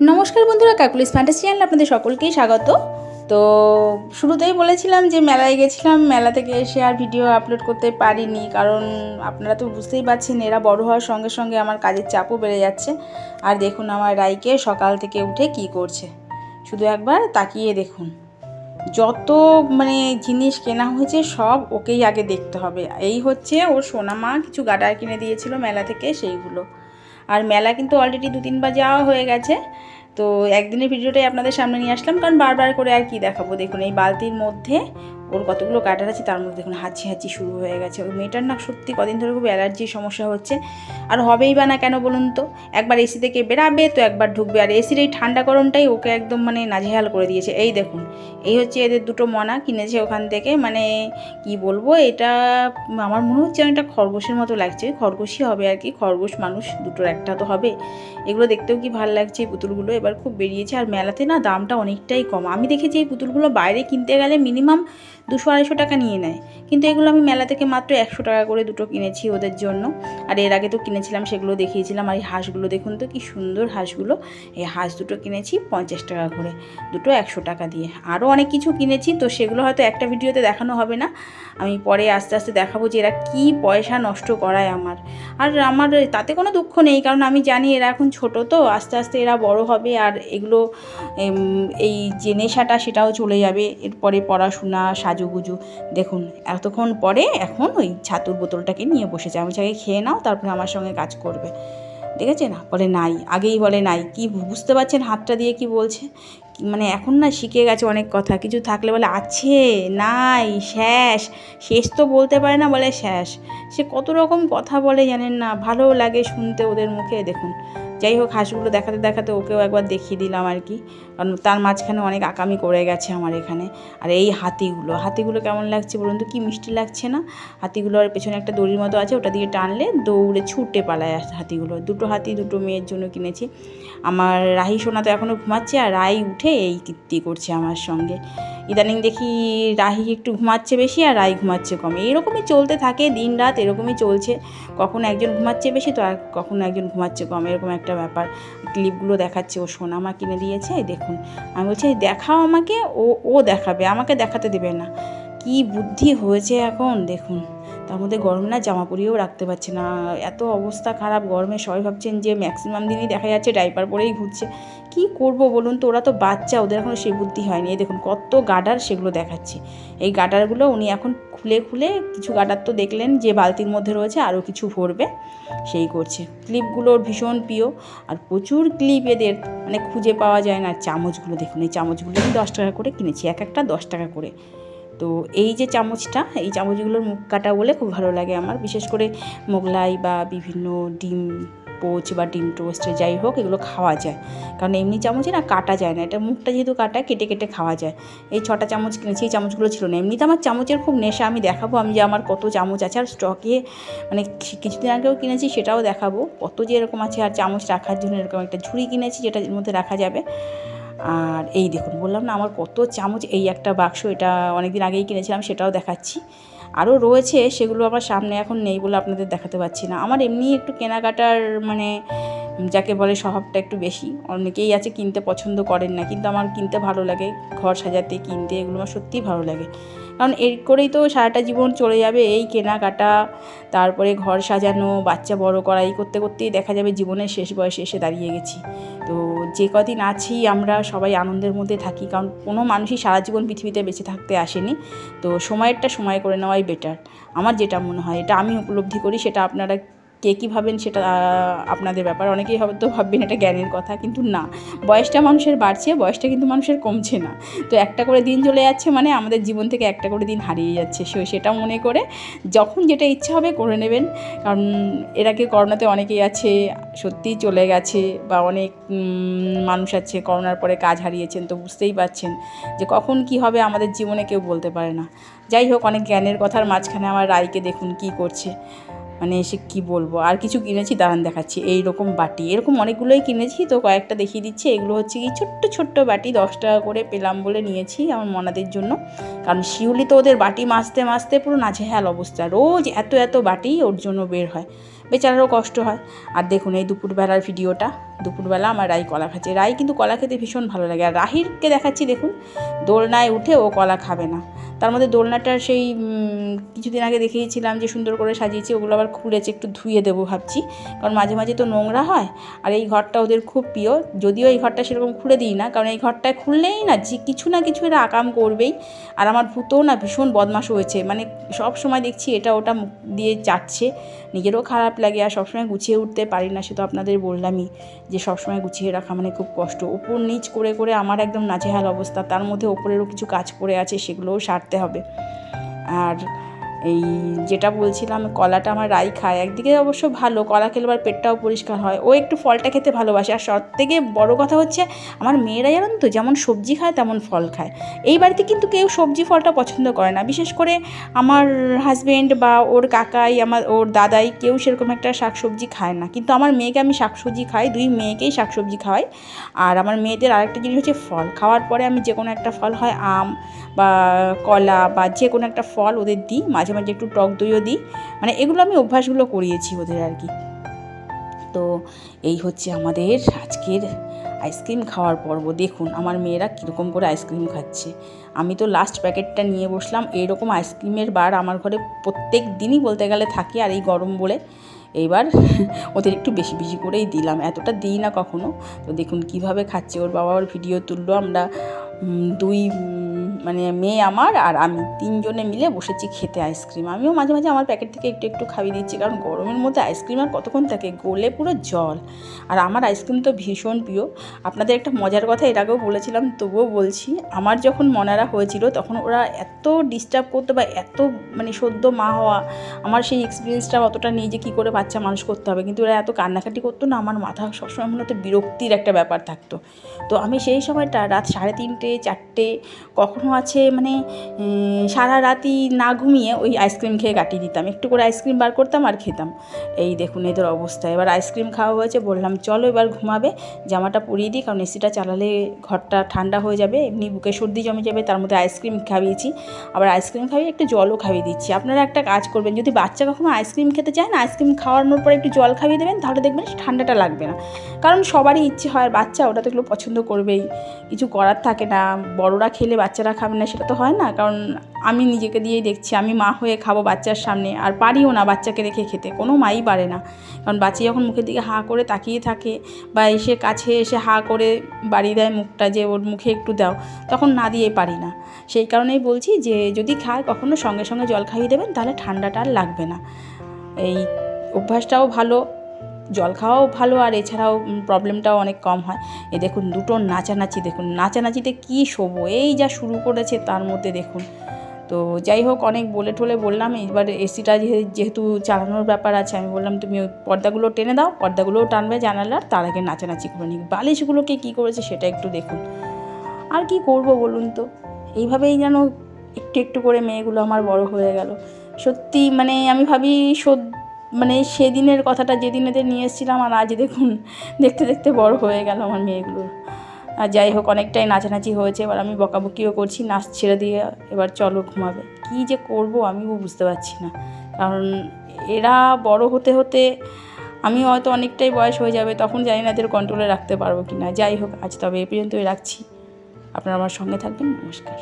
নমস্কার বন্ধুরা Kokkalis fantasy channel আপনাদের সকলকেই স্বাগত। তো শুরুতেই বলেছিলাম যে মেলায় গেছিলাম, মেলা থেকে এসে আর ভিডিও আপলোড করতে পারিনি, কারণ আপনারা তো বুঝতেই পারছেন, এরা বড় হওয়ার সঙ্গে সঙ্গে আমার কাজের চাপও বেড়ে যাচ্ছে। আর দেখুন আমার রাইকে সকাল থেকে উঠে কি করছে। শুধু একবার তাকিয়ে দেখুন। যত মানে জিনিস কেনা হয়েছে, সব ওকেই আগে দেখতে হবে। এই হচ্ছে ওর সোনামা, কিছু গাডার কিনে দিয়েছিল মেলা থেকে সেইগুলো। আর মেলা কিন্তু অলরেডি দু তিনবার যাওয়া হয়ে গেছে। তো একদিনের ভিডিওটাই আপনাদের সামনে নিয়ে আসলাম, কারণ বারবার করে আর কি দেখাবো। দেখুন, এই বালতির মধ্যে ওর কতগুলো কাটার আছে, তার মধ্যে দেখুন, হাঁচি হাঁচি শুরু হয়ে গেছে। ওই মেয়েটার না সত্যি কদিন ধরে খুব অ্যালার্জির সমস্যা হচ্ছে। আর হবেই বা না কেন বলুন তো? একবার এসি থেকে বেরাবে তো একবার ঢুকবে। আর এসির এই ঠান্ডা গরমটাই ওকে একদম মানে নাজেহাল করে দিয়েছে। এই দেখুন, এই হচ্ছে এদের দুটো মনা কিনেছে ওখান থেকে। মানে কি বলব, এটা আমার মনে হচ্ছে অনেকটা খরগোশের মতো লাগছে। খরগোশই হবে আর কি, খরগোশ মানুষ, দুটোর একটা তো হবে। এগুলো দেখতেও কি ভালো লাগছে পুতুলগুলো? এবার খুব বেরিয়েছে। আর মেলাতে না দামটা অনেকটাই কম। আমি দেখেছি এই পুতুলগুলো বাইরে কিনতে গেলে মিনিমাম দুশো আড়াইশো টাকা নিয়ে নেয়। কিন্তু এগুলো আমি মেলা থেকে মাত্র একশো টাকা করে দুটো কিনেছি ওদের জন্য। আর এর আগে তো কিনেছিলাম, সেগুলো দেখিয়েছিলাম। আর এই হাঁসগুলো দেখুন তো কি সুন্দর হাঁসগুলো। এই হাঁস দুটো কিনেছি পঞ্চাশ টাকা করে। দুটো একশো টাকা দিয়ে। আরও অনেক কিছু কিনেছি, তো সেগুলো হয়তো একটা ভিডিওতে দেখানো হবে না। আমি পরে আস্তে আস্তে দেখাবো যে এরা কী পয়সা নষ্ট করায় আমার। আর আমার তাতে কোনো দুঃখ নেই, কারণ আমি জানি এরা এখন ছোট তো, আস্তে আস্তে এরা বড় হবে। আর এগুলো এই যে নেশাটা সেটাও চলে যাবে। এরপরে পড়াশোনা সাজুগুজু দেখুন, এতক্ষণ পরে এখন ওই ছাতুর বোতলটাকে নিয়ে বসেছে। আমি চাই খেয়ে নাও, তারপরে আমার সঙ্গে কাজ করবে। দেখেছে না বলে নাই, আগেই বলে নাই। কি বুঝতে পারছেন হাতটা দিয়ে কি বলছে? মানে এখন না শিখে গেছে অনেক কথা। কিছু থাকলে বলে, আছে, নাই, শেষ। শেষ তো বলতে পারে না, বলে শেষ। সে কত রকম কথা বলে জানেন না। ভালো লাগে শুনতে ওদের মুখে, দেখুন। যাই হোক, হাঁসগুলো দেখাতে দেখাতে ওকেও একবার দেখিয়ে দিলাম আর কি। কারণ তার মাঝখানে অনেক আকামি করে গেছে আমার এখানে। আর এই হাতিগুলো হাতিগুলো কেমন লাগছে বলুন তো? কী মিষ্টি লাগছে না? হাতিগুলোর পেছনে একটা দড়ির মতো আছে, ওটা দিয়ে টানলে দৌড়ে ছুটে পালায় হাতিগুলো। দুটো হাতি, দুটো মেয়ের জন্য কিনেছি। আমার রাহি সোনা তো এখনও ঘুমাচ্ছে আর রাই উঠে এই কীর্তি করছে আমার সঙ্গে। ইদানিং দেখি রাহি একটু ঘুমাচ্ছে বেশি আর রাই ঘুমাচ্ছে কম। এরকমই চলতে থাকে দিন রাত, এরকমই চলছে। কখনো একজন ঘুমাচ্ছে বেশি তো আর কখনো একজন ঘুমাচ্ছে কম। এরকম একটা ব্যাপার। ক্লিপগুলো দেখাচ্ছে, ও সোনা মা কিনে দিয়েছে দেখুন। আমি বলছি দেখাও আমাকে, ও ও দেখাবে, আমাকে দেখাতে দেবে না। কি বুদ্ধি হয়েছে এখন, দেখুন। তার মধ্যে গরম না জামা পরিয়েও রাখতে পারছে না। এত অবস্থা খারাপ গরমে, সবাই ভাবছেন যে ম্যাক্সিমাম দিনই দেখা যাচ্ছে ডাইপার পরেই ঘুরছে। কি করব বলুন তো? ওরা তো বাচ্চা, ওদের এখনও সেই বুদ্ধি হয়নি। এই দেখুন, কত গাডার সেগুলো দেখাচ্ছি। এই গাডারগুলো উনি এখন খুলে খুলে কিছু গাডার তো দেখলেন যে বালতির মধ্যে রয়েছে, আরও কিছু ভরবে। সেই করছে। ক্লিপগুলোর ভীষণ প্রিয়। আর প্রচুর ক্লিপ এদের মানে খুঁজে পাওয়া যায় না। চামচগুলো দেখুন, এই চামচগুলো আমি দশ টাকা করে কিনেছি, এক একটা দশ টাকা করে। তো এই যে চামচটা, এই চামচগুলোর মুখ কাটা বলে খুব ভালো লাগে আমার। বিশেষ করে মোগলাই বা বিভিন্ন ডিম পোচ বা ডিম টোস্ট, যাই হোক, এগুলো খাওয়া যায়। কারণ এমনি চামচে না, কাটা যায় না। এটা মুখটা যেহেতু কাটা, কেটে কেটে খাওয়া যায়। এই ছটা চামচ কিনেছি, এই চামচগুলো ছিল না। এমনিতে আমার চামচের খুব নেশা, আমি দেখাবো, আমি যে আমার কত চামচ আছে আর স্টকে মানে কিছুদিন আগেও কিনেছি, সেটাও দেখাবো। কত যে এরকম আছে, আর চামচ রাখার জন্য এরকম একটা ঝুড়ি কিনেছি, যেটা এর মধ্যে রাখা যাবে। আর এই দেখুন, বললাম না, আমার কত চামচ, এই একটা বাক্স, এটা অনেক দিন আগেই কিনেছিলাম, সেটাও দেখাচ্ছি। আরও রয়েছে, সেগুলো আমার সামনে এখন নেই বলে আপনাদের দেখাতে পারছি না। আমার এমনি একটু কেনাকাটার মানে যাকে বলে স্বভাবটা একটু বেশি। অনেকেই আছে কিনতে পছন্দ করেন না, কিন্তু আমার কিনতে ভালো লাগে। ঘর সাজাতে, কিনতে, এগুলো আমার সত্যিই ভালো লাগে। কারণ এর করেই তো সারাটা জীবন চলে যাবে, এই কেনাকাটা, তারপরে ঘর সাজানো, বাচ্চা বড় করা, এই করতে করতেই দেখা যাবে জীবনের শেষ বয়সে এসে দাঁড়িয়ে গেছি। তো যে কদিন আছি আমরা সবাই আনন্দের মধ্যে থাকি, কারণ কোনো মানুষই সারা জীবন পৃথিবীতে বেঁচে থাকতে আসেনি। তো সময়েরটা সময় করে নেওয়াই বেটার আমার যেটা মনে হয়, এটা আমি উপলব্ধি করি, সেটা আপনারা কে কী ভাবেন সেটা আপনাদের ব্যাপার। অনেকেই হয়তো ভাববেন এটা জ্ঞানের কথা, কিন্তু না। বয়সটা মানুষের বাড়ছে, বয়সটা কিন্তু মানুষের কমছে না। তো একটা করে দিন চলে যাচ্ছে মানে আমাদের জীবন থেকে একটা করে দিন হারিয়ে যাচ্ছে। সে, সেটা মনে করে যখন যেটা ইচ্ছা হবে করে নেবেন। কারণ এর আগে করোনাতে অনেকেই আছে, সত্যিই চলে গেছে বা অনেক মানুষ আছে, করোনার পরে কাজ হারিয়েছেন তো বুঝতেই পারছেন যে কখন কি হবে আমাদের জীবনে কেউ বলতে পারে না। যাই হোক, অনেক জ্ঞানের কথার মাঝখানে আমার রায়কে দেখুন কি করছে। মানে এসে কি বলব? আর কিছু কিনেছি দাঁড়ান দেখাচ্ছি। এই রকম বাটি। এরকম অনেকগুলোই কিনেছি, তো কয়েকটা দেখিয়ে দিচ্ছি। এগুলো হচ্ছে কি ছোট্ট ছোট্ট বাটি, দশ টাকা করে পেলাম বলে নিয়েছি আমার মনাদের জন্য। কারণ শিউলি তো ওদের বাটি মাজতে মাজতে পুরো নাজেহাল অবস্থা। রোজ এত এত বাটি ওর জন্য বের হয়। বেচারারও কষ্ট হয়। আর দেখুন এই দুপুরবেলার ভিডিওটা। দুপুরবেলা আমার রাই কলা খাচ্ছে। রাই কিন্তু কলা খেতে ভীষণ ভালো লাগে। আর রাহিরকে দেখাচ্ছি দেখুন, দোলনায় উঠে ও কলা খাবে না। তার মধ্যে দোলনাটা সেই কিছুদিন আগে দেখিয়েছিলাম যে সুন্দর করে সাজিয়েছি, ওগুলো আবার খুলেছে, একটু ধুয়ে দেবো ভাবছি। কারণ মাঝে মাঝে তো নোংরা হয়, আর এই ঘরটা ওদের খুব প্রিয়। যদিও এই ঘরটা সেরকম খুলে দিই না, কারণ এই ঘরটায় খুললেই না যে কিছু না কিছু এরা আকাম করবেই। আর আমার ভূতও না ভীষণ বদমাশ হয়েছে মানে সব সময় দেখছি এটা ওটা দিয়ে চাটছে নিজেরও খারাপ লাগে, আর সবসময় গুছিয়ে উঠতে পারি না, সে তো আপনাদের বললামই যে সবসময় গুছিয়ে রাখা মানে খুব কষ্ট। উপর নিচ করে করে আমার একদম নাজেহাল অবস্থা, তার মধ্যে ওপরেরও কিছু কাজ পড়ে আছে, সেগুলোও সারতে হবে। আর এই যেটা বলছিলাম, কলাটা আমার রাই খায়। একদিকে অবশ্য ভালো, কলা খেলে আবার পেটটাও পরিষ্কার হয়। ও একটু ফলটা খেতে ভালোবাসে। আর সব থেকে বড় কথা হচ্ছে, আমার মেয়েরা জানেন তো, যেমন সবজি খায়, তেমন ফল খায়। এই বাড়িতে কিন্তু কেউ সবজি ফলটা পছন্দ করে না। বিশেষ করে আমার হাজব্যান্ড বা ওর কাকাই, আমার, ওর দাদাই কেউ সেরকম একটা শাকসবজি খায় না। কিন্তু আমার মেয়েকে আমি শাকসবজি খাই, দুই মেয়েকেই শাকসবজি খাওয়াই। আর আমার মেয়েদের আরেকটা জিনিস হচ্ছে ফল। খাওয়ার পরে আমি যে কোনো একটা ফল হয়, আম বা কলা বা যে কোনো একটা ফল ওদের দিই মাঝে মাঝে একটু টক দইও দিই। মানে এগুলো আমি অভ্যাসগুলো করিয়েছি ওদের আর কি। তো এই হচ্ছে আমাদের আজকের আইসক্রিম খাওয়ার পর্ব। দেখুন, আমার মেয়েরা কীরকম করে আইসক্রিম খাচ্ছে। আমি তো লাস্ট প্যাকেটটা নিয়ে বসলাম। এইরকম আইসক্রিমের বার আমার ঘরে প্রত্যেক দিনই বলতে গেলে থাকে আর এই গরম বলে। এইবার ওদের একটু বেশি বেশি করেই দিলাম। এতটা দিই না কখনো। তো দেখুন কীভাবে খাচ্ছে। ওর বাবা ওর ভিডিও তুললো। আমরা দুই মানে মেয়ে আমার আর আমি তিনজনে মিলে বসেছি খেতে আইসক্রিম। আমিও মাঝে মাঝে আমার প্যাকেট থেকে একটু একটু খাইয়ে দিচ্ছি, কারণ গরমের মধ্যে আইসক্রিম আর কতক্ষণ থাকে? গলে পুরো জল। আর আমার আইসক্রিম তো ভীষণ প্রিয়। আপনাদের একটা মজার কথা এর আগেও বলেছিলাম, তবুও বলছি, আমার যখন মনারা হয়েছিল তখন ওরা এত ডিস্টার্ব করতো বা এত মানে সদ্য মা হওয়া, আমার সেই এক্সপিরিয়েন্সটা অতটা নেই যে কী করে বাচ্চা মানুষ করতে হবে। কিন্তু ওরা এত কান্নাকাটি করতো না, আমার মাথা সবসময় মনে হতো বিরক্তির একটা ব্যাপার থাকতো। তো আমি সেই সময়টা রাত সাড়ে তিনটে, চারটে, কখনো আছে মানে সারা রাতই না ঘুমিয়ে ওই আইসক্রিম খেয়ে কাটিয়ে দিতাম। একটু করে আইসক্রিম বার করতাম আর খেতাম। এই দেখুন এদের অবস্থা। এবার আইসক্রিম খাওয়া হয়েছে, বললাম, চলো এবার ঘুমাবে, জামাটা পরিয়ে দিই, কারণ এসিটা চালালে ঘরটা ঠান্ডা হয়ে যাবে, এমনি বুকে সর্দি জমে যাবে, তার মধ্যে আইসক্রিম খাইয়েছি। আবার আইসক্রিম খাইয়ে একটু জলও খাইয়ে দিচ্ছি। আপনারা একটা কাজ করবেন, যদি বাচ্চা কখনো আইসক্রিম খেতে চায় না আইসক্রিম খাওয়ানোর পরে একটু জল খাইয়ে দেবেন, তাহলে দেখবেন ঠান্ডাটা লাগবে না। কারণ সবারই ইচ্ছে হয় বাচ্চা ওটা তো এগুলো পছন্দ করবেই। কিছু করার থাকে না, বড়রা খেলে বাচ্চারা খাবে না, সেটা তো হয় না। কারণ আমি নিজেকে দিয়েই দেখছি, আমি মা হয়ে খাব বাচ্চার সামনে, আর পারিও না বাচ্চাকে রেখে খেতে, কোনো মাই পারে না। কারণ বাচ্চা যখন মুখের দিকে হা করে তাকিয়ে থাকে বা এসে কাছে এসে হা করে বাড়ি দেয় মুখটা যে ওর মুখে একটু দাও, তখন না দিয়ে পারি না। সেই কারণেই বলছি যে, যদি খায় কখনো সঙ্গে সঙ্গে জল খাইয়ে দেবেন, তাহলে ঠান্ডাটা আর লাগবে না। এই অভ্যাসটাও ভালো জল খাওয়াও ভালো আর এছাড়াও প্রবলেমটাও অনেক কম হয়। এ দেখুন, দুটো নাচানাচি, দেখুন, নাচানাচিতে কী শোবো? এই যা শুরু করেছে তার মধ্যে দেখুন। তো যাই হোক, অনেক বলে ঠলে বললাম, এবার এসিটা যেহেতু চালানোর ব্যাপার আছে, আমি বললাম, তুমি ওই পর্দাগুলো টেনে দাও, পর্দাগুলোও টানবে, জানালার, তার আগে নাচানাচি করে নিই বালিশগুলোকে কী করেছে সেটা একটু দেখুন। আর কি করব বলুন তো? এইভাবেই যেন একটু একটু করে মেয়েগুলো আমার বড় হয়ে গেল। সত্যি মানে আমি ভাবি, সদ- মানে সেদিনের কথাটা যেদিন এদের নিয়ে এসেছিলাম আর আজ দেখুন, দেখতে দেখতে বড় হয়ে গেল আমার মেয়েগুলো। আর যাই হোক, অনেকটাই নাচানাচি হয়েছে, এবার আমি বকাবকিও করছি, নাচ ছেড়ে দিয়ে এবার চলো ঘুমাবে। কী যে করব আমিও বুঝতে পারছি না। কারণ এরা বড় হতে হতে আমি হয়তো অনেকটাই বয়স হয়ে যাবে, তখন জানি না এদের কন্ট্রোলে রাখতে পারব কি না যাই হোক, আজ তবে এ পর্যন্তই রাখছি। আপনারা আমার সঙ্গে থাকবেন, নমস্কার।